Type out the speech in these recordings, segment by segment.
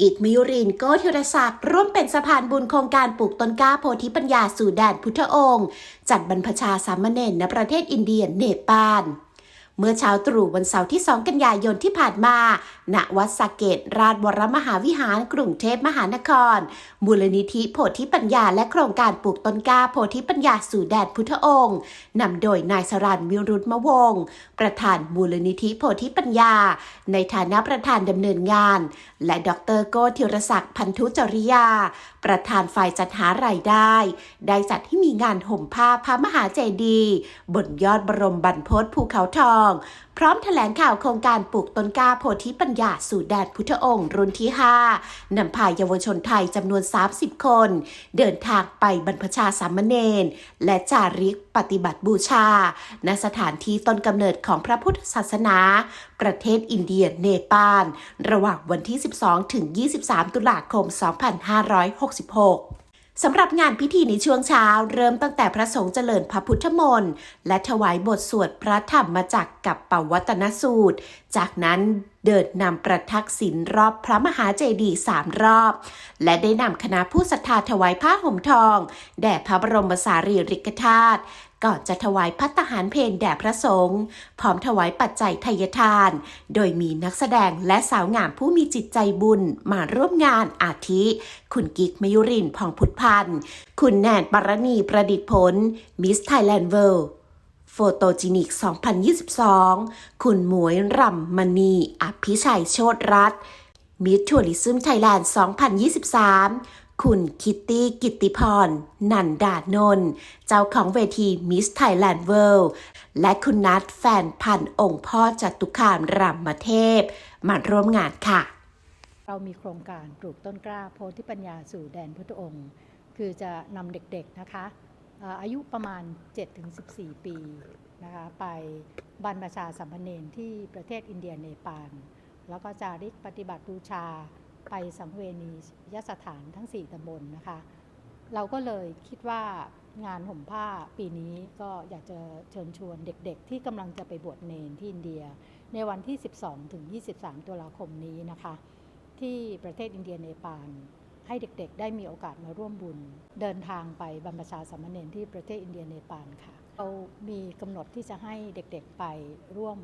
กิจมิยุรินโกธิรศักดิ์ร่วมเป็นสะพานบุญโครงการปลูกต้นกล้าโพธิปัญญาสู่แดนพุทธองค์ จัดบรรพชาสามเณรณประเทศอินเดียเนปาล เมื่อเช้าตรู่วันเสาร์ที่ 2 กันยายนที่ผ่านมา ณ วัดสเกต ราชวรมหาวิหาร กรุงเทพมหานคร มูลนิธิโพธิปัญญาและโครงการปลูกต้นกล้าโพธิปัญญาสู่แดนพุทธองค์ นำโดยนายสรันวิรุธมวงศ์ประธานมูลนิธิโพธิปัญญา ในฐานะประธานดำเนินงาน และดรโกธิรศักดิ์พันธุจริยา ประธานฝ่ายจัดหารายได้ ได้จัดให้มีงานห่มผ้าพระมหาเจดีย์บนยอดบรมบรรพตภูเขาทองพร้อมแถลงข่าวโครงการปลูกต้นกล้าโพธิปัญญาสู่แดนพุทธองค์รุ่นที่ 5นำพาเยาวชนไทยจำนวน 30 คน เดินทางไปบรรพชาสามเณรและจาริกปฏิบัติบูชา ณสถานที่ต้นกำเนิดของพระพุทธศาสนา ประเทศอินเดียเนปาล ระหว่างวันที่ 12 ถึง 23 ตุลาคม 2566 สำหรับงานพิธีในช่วงเช้า เริ่มตั้งแต่พระสงฆ์เจริญพระพุทธมนต์และถวายบทสวดพระธรรมมาจากกับปวัตนสูตร จากนั้นเดินนำประทักษิณรอบพระมหาเจดีย์สามรอบ และได้นำคณะผู้ศรัทธาถวายผ้าห่มทอง แด่พระบรมสารีริกธาตุ ก่อนจะถวายพัตตาหารเพลแด่พระสงฆ์พร้อมถวายปัจจัยทายทาน โดยมีนักแสดงและสาวงามผู้มีจิตใจบุญมาร่วมงานอาทิ คุณกิกมยุรินพองพุทธพันธ์ คุณแนนปรณีประดิษฐ์ผล มิสไทยแลนด์เวิลด์โฟโตจินิก 2022 คุณหมวยรำมณี อภิชัยโชตรัตน์มิทัวริซึมไทยแลนด์ 2023 คุณคิตตี้กิติพร นันดานนท์เจ้าของเวทีมิสไทยแลนด์เวิลด์และคุณนัทแฟนพันธ์องค์พ่อจตุคามรำมเทพ มาร่วมงานค่ะ เรามีโครงการปลูกต้นกล้าโพธิปัญญาสู่แดนพุทธองค์ คือจะนำเด็กๆนะคะเอ่ออายุประมาณ 7-14 ปีนะคะไปบรรพชาสัมพเนนที่ประเทศอินเดียเนปาลแล้วก็จาริกปฏิบัติบูชา ไปสังเวนียสถานทั้ง 4ตำบลนะคะ เราก็เลยคิดว่างานห่มผ้าปีนี้ก็อยากจะเชิญชวนเด็กๆ ที่กำลังจะไปบวชเนนที่อินเดีย ในวันที่ 12 ถึง 23 ตุลาคมนี้นะคะ ที่ประเทศอินเดียเนปาลให้เด็กๆ ได้มีโอกาสมาร่วมบุญ เดินทางไปบรรพชาสามเณรที่ประเทศอินเดียเนปาลค่ะเรามีกำหนดที่จะให้เด็กๆไปร่วม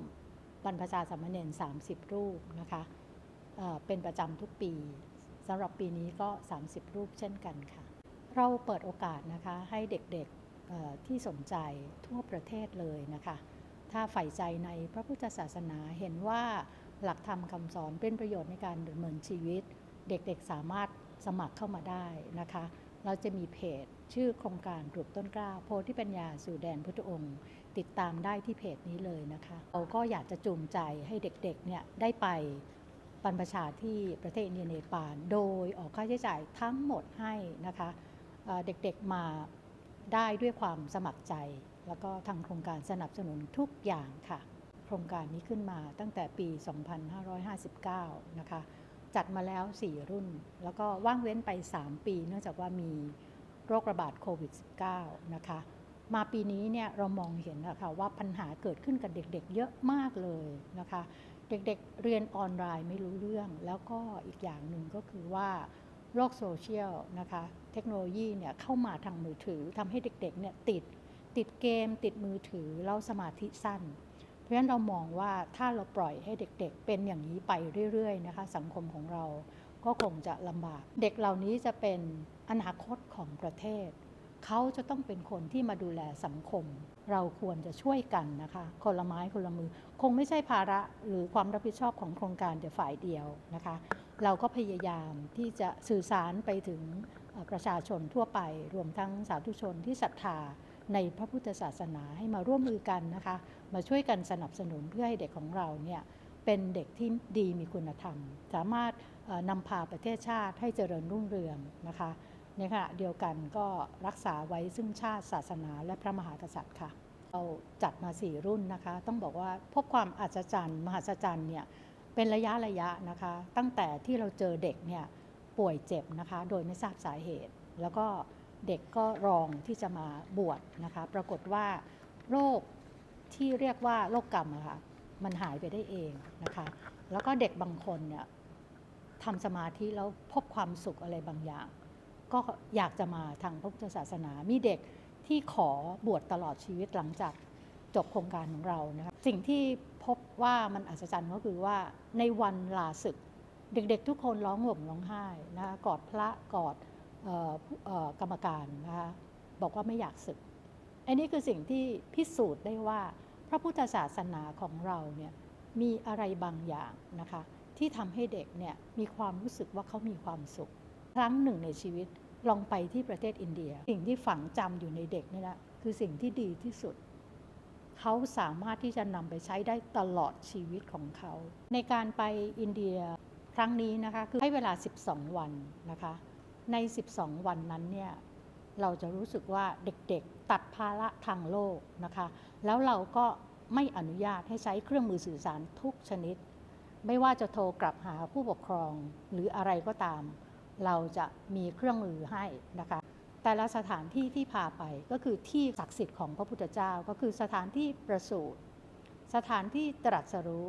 บรรพชาสามเณร30 รูปนะคะ เป็นประจำทุกปีสำหรับปีนี้ก็ 30 รูปเช่นกันค่ะ เราเปิดโอกาสนะคะให้เด็กๆที่สนใจทั่วประเทศเลยนะคะ ถ้าใฝ่ใจในพระพุทธศาสนาเห็นว่าหลักธรรมคำสอนเป็นประโยชน์ในการดำเนินชีวิต เด็กๆสามารถสมัครเข้ามาได้นะคะ เราจะมีเพจชื่อโครงการปลูกต้นกล้า โพธิปัญญาสู่แดนพุทธองค์ ติดตามได้ที่เพจนี้เลยนะคะ เราก็อยากจะจูงใจให้เด็กๆเนี่ยได้ไป บรรพชาที่ประเทศอินเดียเนปาลโดยออกค่าใช้จ่ายทั้งหมดให้นะคะเอ่อเด็กๆมาได้ด้วยความสมัครใจ แล้วก็ทางโครงการสนับสนุนทุกอย่างค่ะ โครงการนี้ขึ้นมาตั้งแต่ปี 2559 นะคะ จัดมาแล้ว 4 รุ่น แล้วก็ว่างเว้นไป 3 ปี เนื่องจากว่ามีโรคระบาดโควิด -19 นะคะ มาปีนี้เนี่ยเรามองเห็นนะคะว่าปัญหาเกิดขึ้นกับเด็กๆ เยอะมากเลยนะคะ เด็กๆเรียนออนไลน์ไม่รู้เรื่อง แล้วก็อีกอย่างหนึ่งก็คือว่าโลกโซเชียลนะคะ เทคโนโลยีเนี่ยเข้ามาทางมือถือทำให้เด็กๆเนี่ยติดติดเกม ติดมือถือแล้วสมาธิสั้น เพราะฉะนั้นเรามองว่าถ้าเราปล่อยให้เด็กๆ เป็นอย่างนี้ไปเรื่อยๆนะคะสังคมของเราก็คงจะลำบาก เด็กเหล่านี้จะเป็นอนาคตของประเทศ เขาจะต้องเป็นคนที่มาดูแลสังคม เราควรจะช่วยกันนะคะคนละไม้คนละมือ คงไม่ใช่ภาระหรือความรับผิดชอบของโครงการแต่ฝ่ายเดียวนะคะ เราก็พยายามที่จะสื่อสารไปถึงประชาชนทั่วไป รวมทั้งสาธุชนที่ศรัทธาในพระพุทธศาสนาให้มาร่วมมือกันนะคะ มาช่วยกันสนับสนุนเพื่อให้เด็กของเราเนี่ยเป็นเด็กที่ดีมีคุณธรรม สามารถนำพาประเทศชาติให้เจริญรุ่งเรืองนะคะ ในขณะเดียวกันก็รักษาไว้ซึ่งชาติศาสนาและพระมหากษัตริย์ค่ะ เราจัดมา 4 รุ่นนะคะ ต้องบอกว่าพบความอัศจรรย์ มหัศจรรย์เนี่ยเป็นระยะระยะนะคะ ตั้งแต่ที่เราเจอเด็กเนี่ยป่วยเจ็บนะคะ โดยไม่ทราบสาเหตุ แล้วก็เด็กก็รองที่จะมาบวชนะคะ ปรากฏว่าโรคที่เรียกว่าโรคกรรมอะค่ะมันหายไปได้เองนะคะ แล้วก็เด็กบางคนเนี่ยทำสมาธิแล้วพบความสุขอะไรบางอย่าง ก็อยากจะมาทางพระพุทธศาสนา มีเด็กที่ขอบวชตลอดชีวิตหลังจากจบโครงการของเรานะคะสิ่งที่พบว่ามันอัศจรรย์ก็คือว่าในวันลาศึก เด็กๆ ทุกคนร้องห่มร้องไห้นะคะกอดพระกอดออกรรมการนะคะบอกว่าไม่อยากศึก อันนี้คือสิ่งที่พิสูจน์ได้ว่าพระพุทธศาสนาของเราเนี่ยมีอะไรบางอย่างนะคะที่ทำให้เด็กเนี่ยมีความรู้สึกว่าเขามีความสุข ครั้งหนึ่งในชีวิต ลองไปที่ประเทศอินเดีย สิ่งที่ฝังจำอยู่ในเด็กนี่แหละคือสิ่งที่ดีที่สุด เขาสามารถที่จะนำไปใช้ได้ตลอดชีวิตของเขา ในการไปอินเดียครั้งนี้นะคะคือให้เวลา 12 วันนะคะ ใน 12 วันนั้นเนี่ยเราจะรู้สึกว่าเด็กๆตัดภาระทางโลกนะคะ แล้วเราก็ไม่อนุญาตให้ใช้เครื่องมือสื่อสารทุกชนิด ไม่ว่าจะโทรกลับหาผู้ปกครองหรืออะไรก็ตาม เราจะมีเครื่องมือให้นะคะแต่ละสถานที่ที่พาไปก็คือที่ศักดิ์สิทธิ์ของพระพุทธเจ้าก็คือสถานที่ประสูติสถานที่ตรัสรู้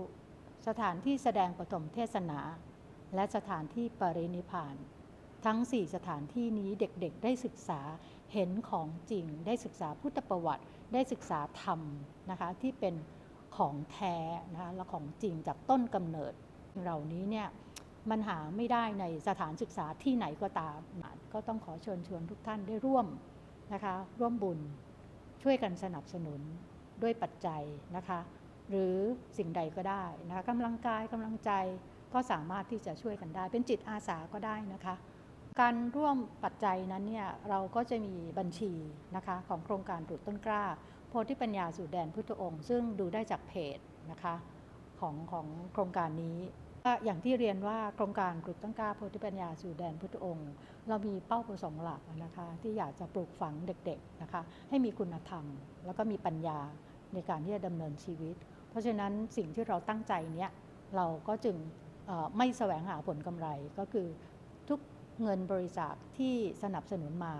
สถานที่แสดงปฐมเทศนา และสถานที่ปรินิพานทั้ง 4 สถานที่นี้เด็กๆ ได้ศึกษาเห็นของจริง ได้ศึกษาพุทธประวัติ ได้ศึกษาธรรมนะคะที่เป็นของแท้นะคะและของจริงจากต้นกำเนิดเหล่านี้เนี่ย มันหาไม่ได้ในสถานศึกษาที่ไหนก็ตาม ก็ต้องขอเชิญชวนทุกท่านได้ร่วมนะคะ ร่วมบุญช่วยกันสนับสนุนด้วยปัจจัยนะคะ หรือสิ่งใดก็ได้นะคะกำลังกายกำลังใจก็สามารถที่จะช่วยกันได้ เป็นจิตอาสาก็ได้นะคะ การร่วมปัจจัยนั้นเนี่ยเราก็จะมีบัญชีนะคะของโครงการปลูกต้นกล้า โพธิปัญญาสู่แดนพุทธองค์ ซึ่งดูได้จากเพจนะคะของของโครงการนี้ อย่างที่เรียนว่าโครงการปลูกต้นกล้าโพธิปัญญาสู่แดนพุทธองค์ เรามีเป้าประสงค์หลักนะคะที่อยากจะปลูกฝังเด็กๆนะคะให้มีคุณธรรม แล้วก็มีปัญญาในการที่จะดำเนินชีวิต เพราะฉะนั้นสิ่งที่เราตั้งใจเนี้ยเราก็จึงไม่แสวงหาผลกำไรก็คือทุกเงินบริจาคที่สนับสนุนมา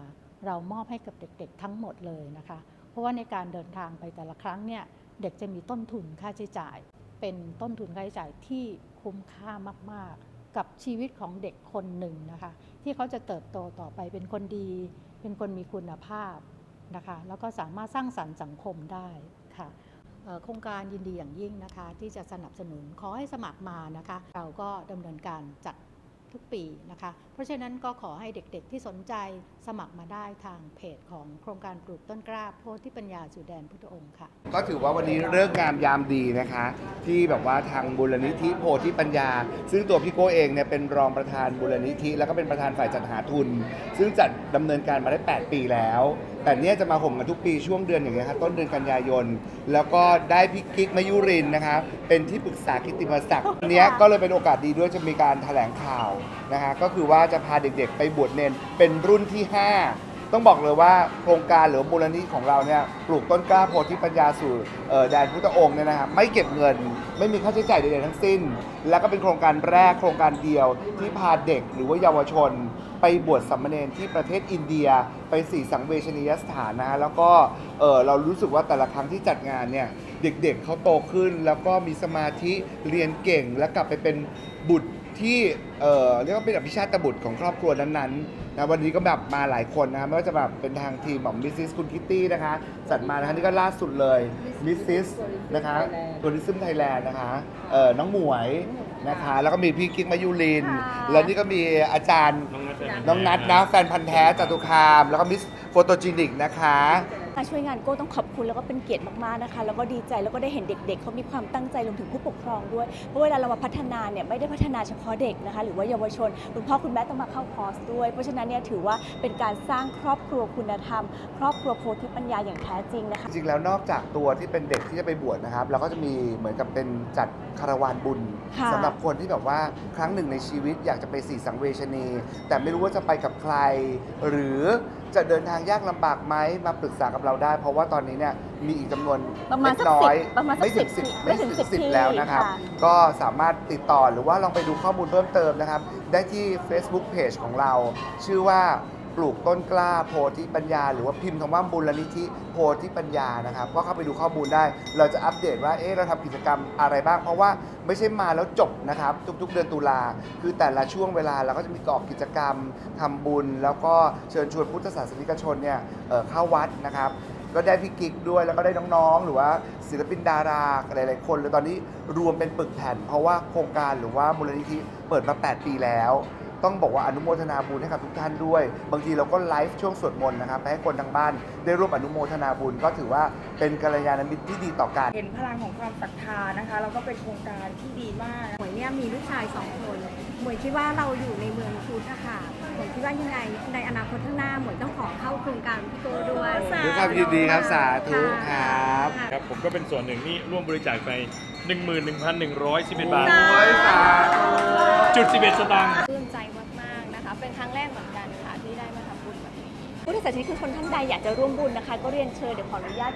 เรามอบให้กับเด็กๆ ทั้งหมดเลยนะคะ เพราะว่าในการเดินทางไปแต่ละครั้งเนี่ยเด็กจะมีต้นทุนค่าใช้จ่าย เป็นต้นทุนค่าใช้จ่ายที่คุ้มค่ามาก ๆ กับชีวิตของเด็กคนหนึ่งนะคะ ที่เขาจะเติบโตต่อไปเป็นคนดี เป็นคนมีคุณภาพนะคะ แล้วก็สามารถสร้างสรรค์สังคมได้ค่ะโครงการยินดีอย่างยิ่งนะคะ ที่จะสนับสนุนขอให้สมัครมานะคะ เราก็ดำเนินการจัด ทุกปีนะคะ เพราะฉะนั้นก็ขอให้เด็กๆที่สนใจสมัครมาได้ทางเพจของโครงการปลูกต้นกล้าโพธิปัญญาสู่แดนพุทธองค์ค่ะ ก็ถือว่าวันนี้เลิกษ์งามยามดีนะคะ ที่แบบว่าทางบูรณิธิโพธิปัญญา ซึ่งตัวพี่โก้เองเนี่ยเป็นรองประธานบูรณิธิ แล้วก็เป็นประธานฝ่ายจัดหาทุน ซึ่งจัดดำเนินการมาได้ 8 ปีแล้ว แต่เนี่ยจะมาห่มกันทุกปีช่วงเดือนอย่างเงี้ยครับต้นเดือนกันยายน แล้วก็ได้พี่กิ๊กมายุรินทร์นะคะเป็นที่ปรึกษากิตติมศักดิ์เนี้ยก็เลยเป็นโอกาสดีด้วยจะมีการแถลงข่าวนะคะก็คือว่าจะพาเด็กๆ ไปบวชเนนเป็นรุ่นที่ 5 ต้องบอกเลยว่าโครงการหรือมูลนิธิของเราเนี่ยปลูกต้นกล้าโพธิปัญญาสู่เอ่อแดนพุทธองค์เนี่ยนะครับไม่เก็บเงิน ไม่มีค่าใช้จ่ายใดๆทั้งสิ้น แล้วก็เป็นโครงการแรกโครงการเดียวที่พาเด็กหรือว่าเยาวชน ไปบวชสัมมเนรที่ประเทศอินเดียไปสี่สังเวชนียสถานนะฮะแล้วก็เออเรารู้สึกว่าแต่ละครั้งที่จัดงานเนี่ยเด็กๆเขาโตขึ้น แล้วก็มีสมาธิเรียนเก่ง แล้วกลับไปเป็นบุตรที่เออเรียกว่าเป็นอภิชาติบุตรของครอบครัวนั้นๆ นะวันนี้ก็แบบมาหลายคนนะครับไม่ว่าจะแบบเป็นทางทีมของมิสซิสคุณคิตตี้นะคะจัดมานะคะนี่ก็ล่าสุดเลยมิสซิสนะคะทัวริซึมไทยแลนด์นะคะเออน้องหมวยนะคะแล้วก็มีพี่กิ๊กมายุรินทร์แล้วนี่ก็มีอาจารย์น้องนัทนะแฟนพันธ์แท้จตุคาม แล้วก็มิสโฟโตจินิกนะคะ มาช่วยงานโก้ต้องขอบคุณแล้วก็เป็นเกียรติมากๆนะคะ แล้วก็ดีใจแล้วก็ได้เห็นเด็ก ๆเขามีความตั้งใจรวมถึงผู้ปกครองด้วยเพราะเวลาเรามาพัฒนาเนี่ยไม่ได้พัฒนาเฉพาะเด็กนะคะ หรือว่าเยาวชนคุณพ่อคุณแม่ต้องมาเข้าคอร์สด้วย เพราะฉะนั้นเนี่ยถือว่าเป็นการสร้างครอบครัวคุณธรรม ครอบครัวโพธิปัญญาอย่างแท้จริงนะคะ จริงๆแล้วนอกจากตัวที่เป็นเด็กที่จะไปบวชนะครับเราก็จะมีเหมือนกับเป็นจัดคาราวานบุญค่ะ สำหรับคนที่แบบว่าครั้งหนึ่งในชีวิตอยากจะไปสี่สังเวชนี แต่ไม่รู้ว่าจะไปกับใคร หรือ จะเดินทางยากลำบากไหมมาปรึกษากับเราได้ เพราะว่าตอนนี้เนี่ยมีอีกจำนวนประมาณเล็สักกน้สิอบยประมาณสักไม่ถึงสิสิบบไม่ถึงไม่ถึงสิบที่แล้วนะครับ ค่ะ ก็สามารถติดต่อหรือว่าลองไปดูข้อมูลเพิ่มเติมนะครับ ได้ที่ Facebook Page ของเรา ชื่อว่า ปลูกต้นกล้าโพธิปัญญา หรือว่าพิมพ์คำว่ามูลนิธิโพธิปัญญานะครับก็เข้าไปดูข้อมูลได้ เราจะอัปเดตว่าเอ๊ะเราทำกิจกรรมอะไรบ้าง เพราะว่าไม่ใช่มาแล้วจบนะครับ ทุกๆ เดือนตุลาคือแต่ละช่วงเวลาเราก็จะมีกอกกิจกรรมทำบุญ แล้วก็เชิญชวนพุทธศาสนิกชนเนี่ยเเข้าวัดนะครับก็ได้พี่กิ๊กด้วยแล้วก็ได้น้องๆ หรือว่าศิลปินดาราหลายๆคนเลยตอนนี้รวมเป็นปึกแผ่น เพราะว่าโครงการหรือว่ามูลนิธิเปิดมา 8 ปีแล้ว ต้องบอกว่าอนุโมทนาบุญให้กับทุกท่านด้วย บางทีเราก็ไลฟ์ช่วงสวดมนต์นะครับไปให้คนทางบ้านได้ร่วมอนุโมทนาบุญก็ถือว่าเป็นกัลยาณมิตรที่ดีต่อกัน เห็นพลังของความศรัทธานะคะแล้วก็เป็นโครงการที่ดีมากหมวยเนี่ยมีลูกชายสองคนหมวยคิดว่าเราอยู่ในเมืองพุทธอะค่ะหมวยคิดว่ายังไงในอนาคตข้างหน้าหมวยต้องขอเข้าโครงการพี่โก้ด้วยด้วยความยินดีครับสาธุครับะครับผมก็เป็นส่วนหนึ่งที่ร่วมบริจาคไป 11,111 บาท โอ้ยสาธุจุด 11 สตางค์ ปลื้มใจมาก ๆ นะคะ เป็นครั้งแรกเหมือนกันค่ะ ที่ได้มาทำบุญแบบนี้พุทธศาสนิกชนท่านใดอยากจะร่วมบุญนะคะ ก็เรียนเชิญเดี๋ยวขออนุญาต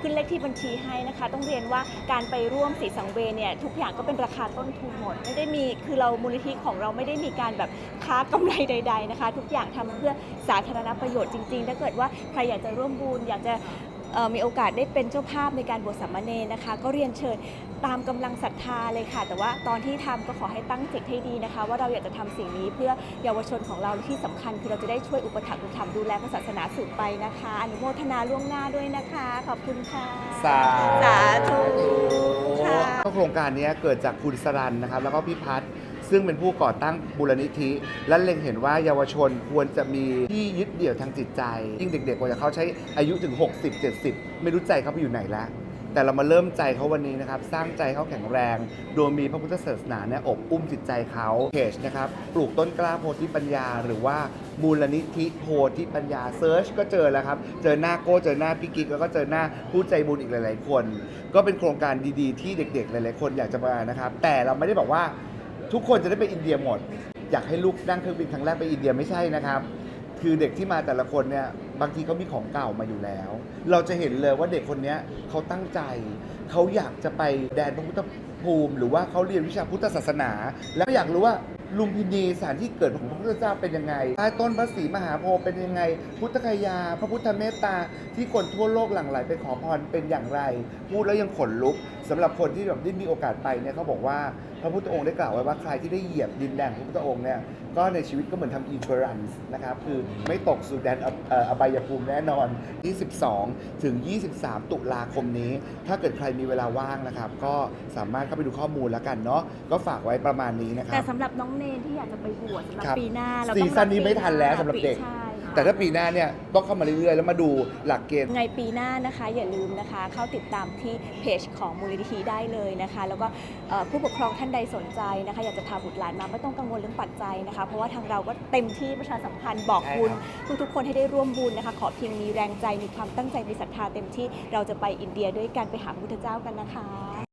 ขึ้นเลขที่บัญชีให้นะคะ ต้องเรียนว่าการไปร่วมสีสังเวยเนี่ยทุกอย่างก็เป็นราคาต้นทุนหมด ไม่ได้มีคือเรามูลนิธิของเราไม่ได้มีการแบบค้ากำไรใด ๆนะคะ ทุกอย่างทำเพื่อสาธารณประโยชน์จริง ๆ ถ้าเกิดว่าใครอยากจะร่วมบุญอยากจะเอ่อ มีโอกาสได้เป็นเจ้าภาพในการบวชสามเณรนะคะ ก็เรียนเชิญตามกำลังศรัทธาเลยค่ะ แต่ว่าตอนที่ทำก็ขอให้ตั้งจิตให้ดีนะคะ ว่าเราอยากจะทำสิ่งนี้เพื่อเยาวชนของเราที่สำคัญ คือเราจะได้ช่วยอุปถัมภ์อุปถัมภ์ดูแลพระศาสนาสืบไปนะคะ อนุโมทนาล่วงหน้าด้วยนะคะ ขอบคุณค่ะสาสาธุค่ะก็โครงการนี้เกิดจากคุณสรันนะครับแล้วก็พี่พัฒน์ ซึ่งเป็นผู้ก่อตั้งบูรณิธิ และเล็งเห็นว่าเยาวชนควรจะมีที่ยึดเหนี่ยวทางจิตใจ ยิ่งเด็กๆกว่าจะเขาใช้อายุถึง 60 70 ไม่รู้ใจเขาไปอยู่ไหนแล้วแต่เรามาเริ่มใจเขาวันนี้นะครับ สร้างใจเขาแข็งแรง โดยมีพระพุทธศาสนาเนี่ยอบอุ้มจิตใจเขาเพจนะครับ ปลูกต้นกล้าโพธิปัญญา หรือว่ามูลนิธิโพธิปัญญาเซิร์ชก็เจอแล้วครับ เจอหน้าโก้เจอหน้าพี่กิ๊กแล้วก็เจอหน้าผู้ใจบุญอีกหลาย ๆ คน ก็เป็นโครงการดีๆ ที่เด็ก ๆ หลาย ๆ คนอยากจะมานะครับ แต่เราไม่ได้บอกว่า ทุกคนจะได้ไปอินเดียหมด อยากให้ลูกนั่งเครื่องบินครั้งแรกไปอินเดียไม่ใช่นะครับ คือเด็กที่มาแต่ละคนเนี่ยบางทีเขามีของเก่ามาอยู่แล้ว เราจะเห็นเลยว่าเด็กคนนี้เขาตั้งใจ เขาอยากจะไปแดนพระพุทธภูมิ หรือว่าเขาเรียนวิชาพุทธศาสนา แล้วอยากรู้ว่า ลุมพินีสถานที่เกิดของพระพุทธเจ้าเป็นยังไงใต้ต้นพระศรีมหาโพธิ์เป็นยังไง พุทธคยา พระพุทธเมตตา ที่คนทั่วโลกหลั่งไหลไปขอพรเป็นอย่างไร พูดแล้วยังขนลุกสำหรับคนที่แบบได้มีโอกาสไปเนี่ยเขาบอกว่าพระพุทธองค์ได้กล่าวไว้ว่าใครที่ได้เหยียบดินแดนของพระพุทธองค์เนี่ย ก็ในชีวิตก็เหมือนทำอินช r รันส์นะครับคือไม่ตกสู่แดนอบเอ่ออบายภูมิแน่นอนที่12ถึง 23 ตุลาคมนี้ ถ้าเกิดใครมีเวลาว่างนะครับ ก็สามารถเข้าไปดูข้อมูลแล้วกันเนาะก็ฝากไว้ประมาณนี้นะคแต่รับสำหรับน้องเนนที่อยากจะไปบวชสำหรับครับปีหน้าเราซีต้องซั่นนี้ไม่ทันแล้วสำหรับเด็กใช่ แต่ถ้าปีหน้าเนี่ยต้องเข้ามาเรื่อยๆ แล้วมาดูหลักเกณฑ์ไงปีหน้านะคะอย่าลืมนะคะเข้าติดตามที่เพจของมูลนิธิได้เลยนะคะ แล้วก็เอ่อผู้ปกครองท่านใดสนใจนะคะ อยากจะพาบุตรหลานมาไม่ต้องกังวลเรื่องปัจจัยนะคะ เพราะว่าทางเราก็เต็มที่ประชาสัมพันธ์บอกบุญใช่ครัทุกๆคนให้ได้ร่วมบุญนะคะ ขอเพียงมีแรงใจมีความตั้งใจมีศรัทธาเต็มที่เราจะไปอินเดียด้วยกันไปหาพระพุทธเจ้ากันนะคะ